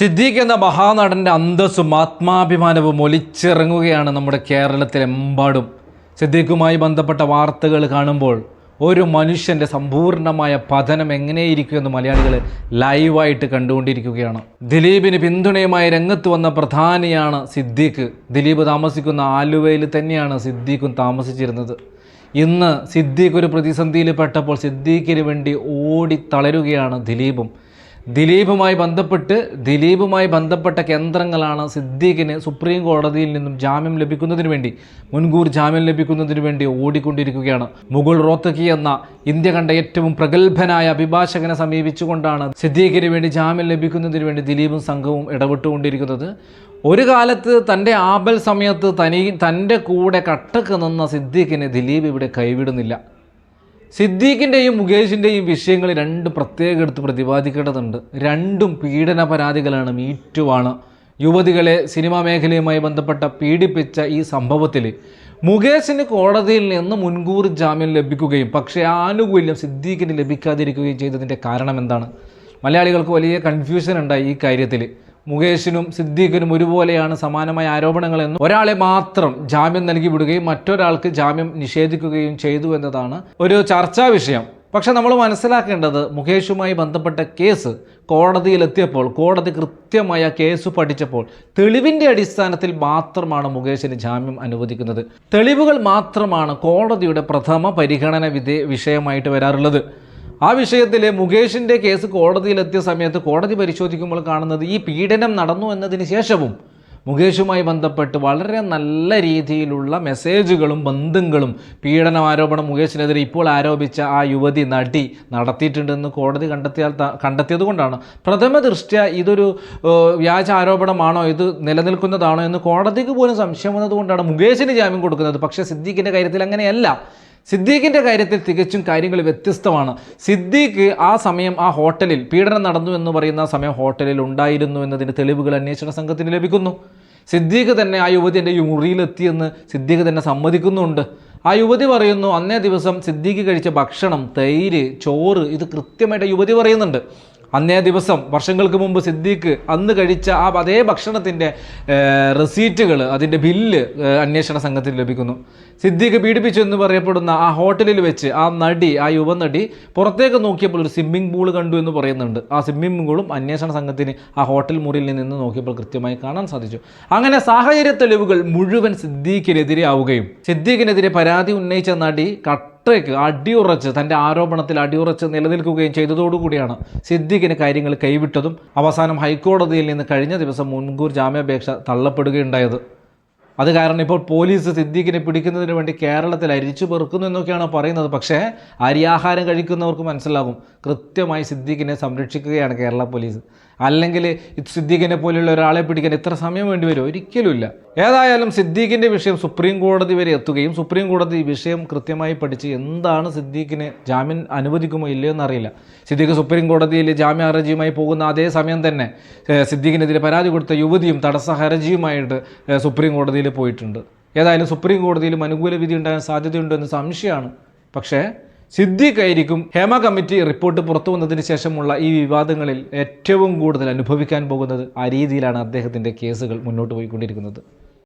സിദ്ദീഖ് എന്ന മഹാനടന്റെ അന്തസ്സും ആത്മാഭിമാനവും ഒലിച്ചിറങ്ങുകയാണ് നമ്മുടെ കേരളത്തിലെമ്പാടും. സിദ്ദീഖുമായി ബന്ധപ്പെട്ട വാർത്തകൾ കാണുമ്പോൾ ഒരു മനുഷ്യന്റെ സമ്പൂർണമായ പതനം എങ്ങനെയിരിക്കും എന്ന് മലയാളികൾ ലൈവായിട്ട് കണ്ടുകൊണ്ടിരിക്കുകയാണ്. ദിലീപിന് പിന്തുണയുമായി രംഗത്ത് വന്ന പ്രധാനിയാണ് സിദ്ദീഖ്. ദിലീപ് താമസിക്കുന്ന ആലുവയിൽ തന്നെയാണ് സിദ്ദീഖും താമസിച്ചിരുന്നത്. ഇന്ന് സിദ്ദീഖ് ഒരു പ്രതിസന്ധിയിൽ പെട്ടപ്പോൾ സിദ്ദീഖിന് വേണ്ടി ഓടി തളരുകയാണ് ദിലീപും. ദിലീപുമായി ബന്ധപ്പെട്ട് ദിലീപുമായി ബന്ധപ്പെട്ട കേന്ദ്രങ്ങളാണ് സിദ്ദീഖിന് സുപ്രീം കോടതിയിൽ നിന്നും ജാമ്യം ലഭിക്കുന്നതിന് വേണ്ടി മുൻകൂർ ജാമ്യം ലഭിക്കുന്നതിന് വേണ്ടി ഓടിക്കൊണ്ടിരിക്കുകയാണ്. മുകുൾ റോത്തക്കി എന്ന ഇന്ത്യ കണ്ട ഏറ്റവും പ്രഗത്ഭനായ അഭിഭാഷകനെ സമീപിച്ചുകൊണ്ടാണ് സിദ്ദീഖിന് വേണ്ടി ജാമ്യം ലഭിക്കുന്നതിന് വേണ്ടി ദിലീപും സംഘവും ഇടപെട്ടുകൊണ്ടിരിക്കുന്നത്. ഒരു കാലത്ത് തന്റെ ആപൽ സമയത്ത് തനി തന്റെ കൂടെ കട്ടക്ക് നിന്ന സിദ്ദീഖിനെ ദിലീപ് ഇവിടെ കൈവിടുന്നില്ല. സിദ്ദീഖിന്റെയും മുകേഷിന്റെയും വിഷയങ്ങൾ രണ്ട് പ്രത്യേകം എടുത്ത് പ്രതിപാദിക്കേണ്ടതുണ്ട്. രണ്ടും പീഡന പരാതികളാണ് മീറ്റുവാണ്. യുവതികളെ സിനിമാ മേഖലയുമായി ബന്ധപ്പെട്ട പീഡിപ്പിച്ച ഈ സംഭവത്തിൽ മുകേഷിന് കോടതിയിൽ നിന്ന് മുൻകൂർ ജാമ്യം ലഭിക്കുകയും പക്ഷേ ആനുകൂല്യം സിദ്ദീഖിന് ലഭിക്കാതിരിക്കുകയും ചെയ്തതിന്റെ കാരണം എന്താണ് മലയാളികൾക്ക് വലിയ കൺഫ്യൂഷൻ ഉണ്ടായി ഈ കാര്യത്തിൽ മുകേഷിനും സിദ്ദീഖിനും ഒരുപോലെയാണ് സമാനമായ ആരോപണങ്ങളെന്നും ഒരാളെ മാത്രം ജാമ്യം നൽകി വിടുകയും മറ്റൊരാൾക്ക് ജാമ്യം നിഷേധിക്കുകയും ചെയ്തു എന്നതാണ് ഒരു ചർച്ചാ വിഷയം. പക്ഷെ നമ്മൾ മനസ്സിലാക്കേണ്ടത് മുകേഷുമായി ബന്ധപ്പെട്ട കേസ് കോടതിയിലെത്തിയപ്പോൾ കോടതി കൃത്യമായ കേസ് പഠിച്ചപ്പോൾ തെളിവിന്റെ അടിസ്ഥാനത്തിൽ മാത്രമാണ് മുകേഷിന് ജാമ്യം അനുവദിക്കുന്നത്. തെളിവുകൾ മാത്രമാണ് കോടതിയുടെ പ്രഥമ പരിഗണന വിധേ വിഷയമായിട്ട് വരാറുള്ളത്. ആ വിഷയത്തിൽ മുകേഷിന്റെ കേസ് കോടതിയിലെത്തിയ സമയത്ത് കോടതി പരിശോധിക്കുമ്പോൾ കാണുന്നത് ഈ പീഡനം നടന്നു എന്നതിന് ശേഷവും മുകേഷുമായി ബന്ധപ്പെട്ട് വളരെ നല്ല രീതിയിലുള്ള മെസ്സേജുകളും ബന്ധങ്ങളും പീഡന ആരോപണം മുകേഷിനെതിരെ ഇപ്പോൾ ആരോപിച്ച ആ യുവതി നടി നടത്തിയിട്ടുണ്ടെന്ന് കോടതി കണ്ടെത്തിയാൽ കണ്ടെത്തിയത് കൊണ്ടാണ്. പ്രഥമ ദൃഷ്ട്യ ഇതൊരു വ്യാജ ആരോപണമാണോ? ഇത് നിലനിൽക്കുന്നതാണോ എന്ന് കോടതിക്ക് പോലും സംശയം വന്നതുകൊണ്ടാണ് മുകേഷിന് ജാമ്യം കൊടുക്കുന്നത്. പക്ഷേ സിദ്ദീഖിന്റെ കാര്യത്തിൽ അങ്ങനെയല്ല. സിദ്ദീഖിന്റെ കാര്യത്തിൽ തികച്ചും കാര്യങ്ങൾ വ്യത്യസ്തമാണ്. സിദ്ദീഖ് ആ സമയം ആ ഹോട്ടലിൽ പീഡനം നടന്നു എന്ന് പറയുന്ന സമയം ഹോട്ടലിൽ ഉണ്ടായിരുന്നു എന്നതിന്റെ തെളിവുകൾ അന്വേഷണ സംഘത്തിന് ലഭിക്കുന്നു. സിദ്ദീഖ് തന്നെ ആ യുവതി എന്റെ മുറിയിലെത്തിയെന്ന് സിദ്ദീഖ് തന്നെ സമ്മതിക്കുന്നുണ്ട്. ആ യുവതി പറയുന്നു അന്നേ ദിവസം സിദ്ദീഖ് കഴിച്ച ഭക്ഷണം തൈര് ചോറ് ഇത് കൃത്യമായിട്ട് യുവതി പറയുന്നുണ്ട്. അന്നേ ദിവസം വർഷങ്ങൾക്ക് മുമ്പ് സിദ്ദീഖ് അന്ന് കഴിച്ച ആ അതേ ഭക്ഷണത്തിന്റെ റെസീറ്റുകൾ അതിന്റെ ബില്ല് അന്വേഷണ സംഘത്തിന് ലഭിക്കുന്നു. സിദ്ദീഖ് പീഡിപ്പിച്ചു എന്ന് പറയപ്പെടുന്ന ആ ഹോട്ടലിൽ വെച്ച് ആ നടി ആ യുവനടി പുറത്തേക്ക് നോക്കിയപ്പോൾ ഒരു സ്വിമ്മിംഗ് പൂൾ കണ്ടു എന്ന് പറയുന്നുണ്ട്. ആ സ്വിമ്മിംഗ് പൂളും അന്വേഷണ സംഘത്തിന് ആ ഹോട്ടൽ മുറിയിൽ നിന്ന് നോക്കിയപ്പോൾ കൃത്യമായി കാണാൻ സാധിച്ചു. അങ്ങനെ സാഹചര്യ തെളിവുകൾ മുഴുവൻ സിദ്ദീഖിനെതിരെ ആവുകയും സിദ്ദീഖിനെതിരെ പരാതി ഉന്നയിച്ച നടി കട്ടയ്ക്ക് അടിയുറച്ച് തന്റെ ആരോപണത്തിൽ അടിയുറച്ച് നിലനിൽക്കുകയും ചെയ്തതോടുകൂടിയാണ് സിദ്ദീഖിന് കാര്യങ്ങൾ കൈവിട്ടതും അവസാനം ഹൈക്കോടതിയിൽ നിന്ന് കഴിഞ്ഞ ദിവസം മുൻകൂർ ജാമ്യാപേക്ഷ തള്ളപ്പെടുകയുണ്ടായത്. അത് കാരണം ഇപ്പോൾ പോലീസ് സിദ്ദീഖിനെ പിടിക്കുന്നതിന് വേണ്ടി കേരളത്തിൽ അരിച്ചു പെറുക്കുന്നു എന്നൊക്കെയാണ് പറയുന്നത്. പക്ഷേ അരിയാഹാരം കഴിക്കുന്നവർക്ക് മനസ്സിലാകും കൃത്യമായി സിദ്ദീഖിനെ സംരക്ഷിക്കുകയാണ് കേരള പോലീസ്. അല്ലെങ്കിൽ സിദ്ദീഖിനെ പോലെയുള്ള ഒരാളെ പിടിക്കാൻ ഇത്ര സമയം വേണ്ടി വരും ഒരിക്കലുമില്ല ഏതായാലും സിദ്ദീഖിന്റെ വിഷയം സുപ്രീം കോടതി വരെ എത്തുകയും സുപ്രീം കോടതി ഈ വിഷയം കൃത്യമായി പഠിച്ച് എന്താണ് സിദ്ദീഖിന് ജാമ്യം അനുവദിക്കുമോ ഇല്ലയോ എന്നറിയില്ല. സിദ്ദീഖ് സുപ്രീം കോടതിയിൽ ജാമ്യ ഹർജിയുമായി പോകുന്ന അതേ സമയം തന്നെ സിദ്ദീഖിനെതിരെ പരാതി കൊടുത്ത യുവതിയും തടസ്സ ഹർജിയുമായിട്ട് സുപ്രീം കോടതിയിൽ പോയിട്ടുണ്ട്. ഏതായാലും സുപ്രീം കോടതിയിലും അനുകൂല വിധി ഉണ്ടാകാൻ സാധ്യതയുണ്ടോ എന്ന് സംശയമാണ്. പക്ഷേ സിദ്ദീഖ് ആയിരിക്കും ഹേമ കമ്മിറ്റി റിപ്പോർട്ട് പുറത്തു വന്നതിന് ശേഷമുള്ള ഈ വിവാദങ്ങളിൽ ഏറ്റവും കൂടുതൽ അനുഭവിക്കാൻ പോകുന്നത് ആ രീതിയിലാണ് അദ്ദേഹത്തിന്റെ കേസുകൾ മുന്നോട്ട് പോയിക്കൊണ്ടിരിക്കുന്നത്.